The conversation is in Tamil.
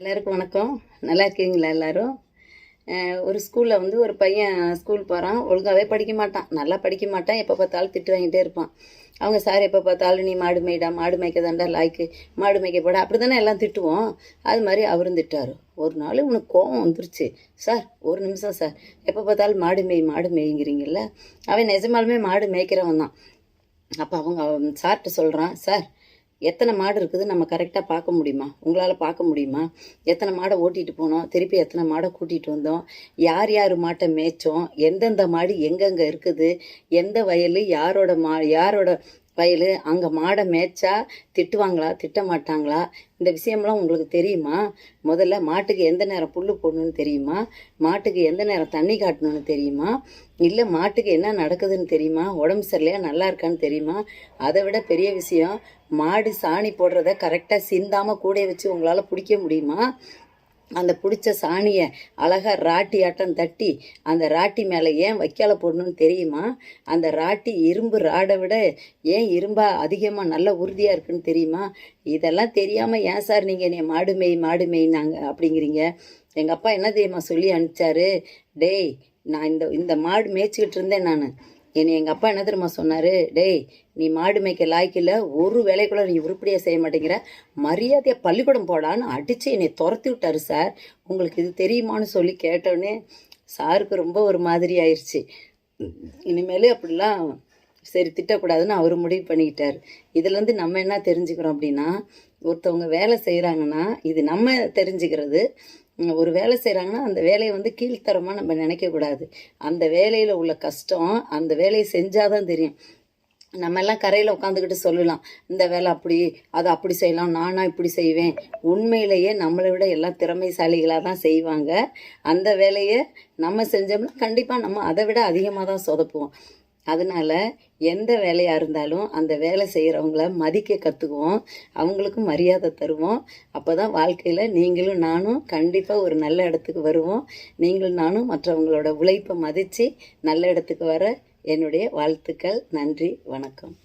எல்லாருக்கும் வணக்கம். நல்லா இருக்கீங்களா எல்லாரும்? ஒரு ஸ்கூலில் வந்து ஒரு பையன் ஸ்கூல் போகிறான் ஒழுங்காகவே படிக்க மாட்டான். நல்லா படிக்க மாட்டான். எப்போ பார்த்தாலும் திட்டு வாங்கிட்டே இருப்பான். அவங்க சார் எப்போ பார்த்தாலும் நீ மாடு மேய்டா மாடு மேய்க்க தாண்டா லாய்க்கு மாடு மேய்க்க போடா. அப்படி தானே எல்லாம் திட்டுவோம். அது மாதிரி அவரும் திட்டாரு. ஒரு நாள் உனக்கு கோவம் வந்துருச்சு. சார் ஒரு நிமிஷம் சார். எப்போ பார்த்தாலும் மாடு மேய் மாடு மேய்ங்கிறீங்கல்ல? அவன் நிஜமாலுமே மாடு மேய்க்கிறவன் தான். அப்போ அவங்க அவன் சார்கிட்ட சொல்கிறான் சார் எத்தனை மாடு இருக்குது நம்ம கரெக்டாக பார்க்க முடியுமா? உங்களால் பார்க்க முடியுமா? எத்தனை மாடை ஓட்டிகிட்டு போனோம்? திருப்பி எத்தனை மாடை கூட்டிகிட்டு வந்தோம்? யார் யார் மாட்டை மேய்ச்சோம்? எந்தெந்த மாடு எங்கெங்கே இருக்குது? எந்த வயல்? யாரோட மா யாரோட வயல் அங்கே மாடை மேய்ச்சா திட்டுவாங்களா திட்ட மாட்டாங்களா இந்த விஷயம்லாம் உங்களுக்கு தெரியுமா? முதல்ல மாட்டுக்கு எந்த நேரம் புல் போடணும்னு தெரியுமா? மாட்டுக்கு எந்த நேரம் தண்ணி காட்டணும்னு தெரியுமா? இல்லை மாட்டுக்கு என்ன நடக்குதுன்னு தெரியுமா? உடம்பு சரியில்லையா? நல்லா இருக்கான்னு தெரியுமா? அதை விட பெரிய விஷயம் மாடு சாணி போடுறத கரெக்டாக சிந்தாமல் கூட வச்சு உங்களால் பிடிக்க முடியுமா? அந்த பிடிச்ச சாணியை அழகாக ராட்டி ஆட்டம் தட்டி அந்த ராட்டி மேலே ஏன் வைக்கால போடணும்னு தெரியுமா? அந்த ராட்டி இரும்பு ராடை விட ஏன் இரும்பா அதிகமாக நல்ல உறுதியாக இருக்குன்னு தெரியுமா? இதெல்லாம் தெரியாமல் ஏன் சார் நீங்கள் என்னை மாடு மேய் மாடு மேய்னாங்க அப்படிங்கிறீங்க. எங்கள் அப்பா என்ன தெரியுமா சொல்லி அனுப்பிச்சாரு? டேய் நான் இந்த இந்த மாடு மேய்ச்சிக்கிட்டு இருந்தேன் நான். என்னை எங்கள் அப்பா என்ன தெரியுமா சொன்னார்? டேய் நீ மாடு மேய்க்க லாய்க்கில் ஒரு வேலைக்குள்ள நீ உருப்படியாக செய்ய மாட்டேங்கிற. மரியாதையாக பள்ளிக்கூடம் போடான்னு அடித்து என்னை துரத்தி விட்டாரு சார். உங்களுக்கு இது தெரியுமான்னு சொல்லி கேட்டோன்னே சாருக்கு ரொம்ப ஒரு மாதிரி ஆயிடுச்சு இனிமேல் அப்படிலாம் சரி திட்டக்கூடாதுன்னு அவர் முடிவு பண்ணிக்கிட்டார். இதுலேருந்து நம்ம என்ன தெரிஞ்சுக்கிறோம் அப்படின்னா ஒருத்தவங்க வேலை செய்கிறாங்கன்னா இது நம்ம தெரிஞ்சுக்கிறது. ஒரு வேலை செய்கிறாங்கன்னா அந்த வேலையை வந்து கீழ்த்தரமாக நம்ம நினைக்கக்கூடாது. அந்த வேலையில் உள்ள கஷ்டம் அந்த வேலையை செஞ்சாதான் தெரியும். நம்ம எல்லாம் கரையில் உட்காந்துக்கிட்டு சொல்லலாம் இந்த வேலை அப்படி அதை அப்படி செய்யலாம் நானா இப்படி செய்வேன். உண்மையிலேயே நம்மளை விட எல்லாம் திறமைசாலிகளாக தான் செய்வாங்க. அந்த வேலையை நம்ம செஞ்சோம்னா கண்டிப்பாக நம்ம அதை விட அதிகமாக தான் சொதப்புவோம். அதனால் எந்த வேலையாக இருந்தாலும் அந்த வேலை செய்கிறவங்கள மதிக்க கற்றுக்குவோம் அவங்களுக்கும் மரியாதை தருவோம். அப்போ தான் வாழ்க்கையில் நீங்களும் நானும் கண்டிப்பாக ஒரு நல்ல இடத்துக்கு வருவோம். நீங்களும் நானும் மற்றவங்களோட உழைப்பை மதித்து நல்ல இடத்துக்கு வர என்னுடைய வாழ்த்துக்கள். நன்றி வணக்கம்.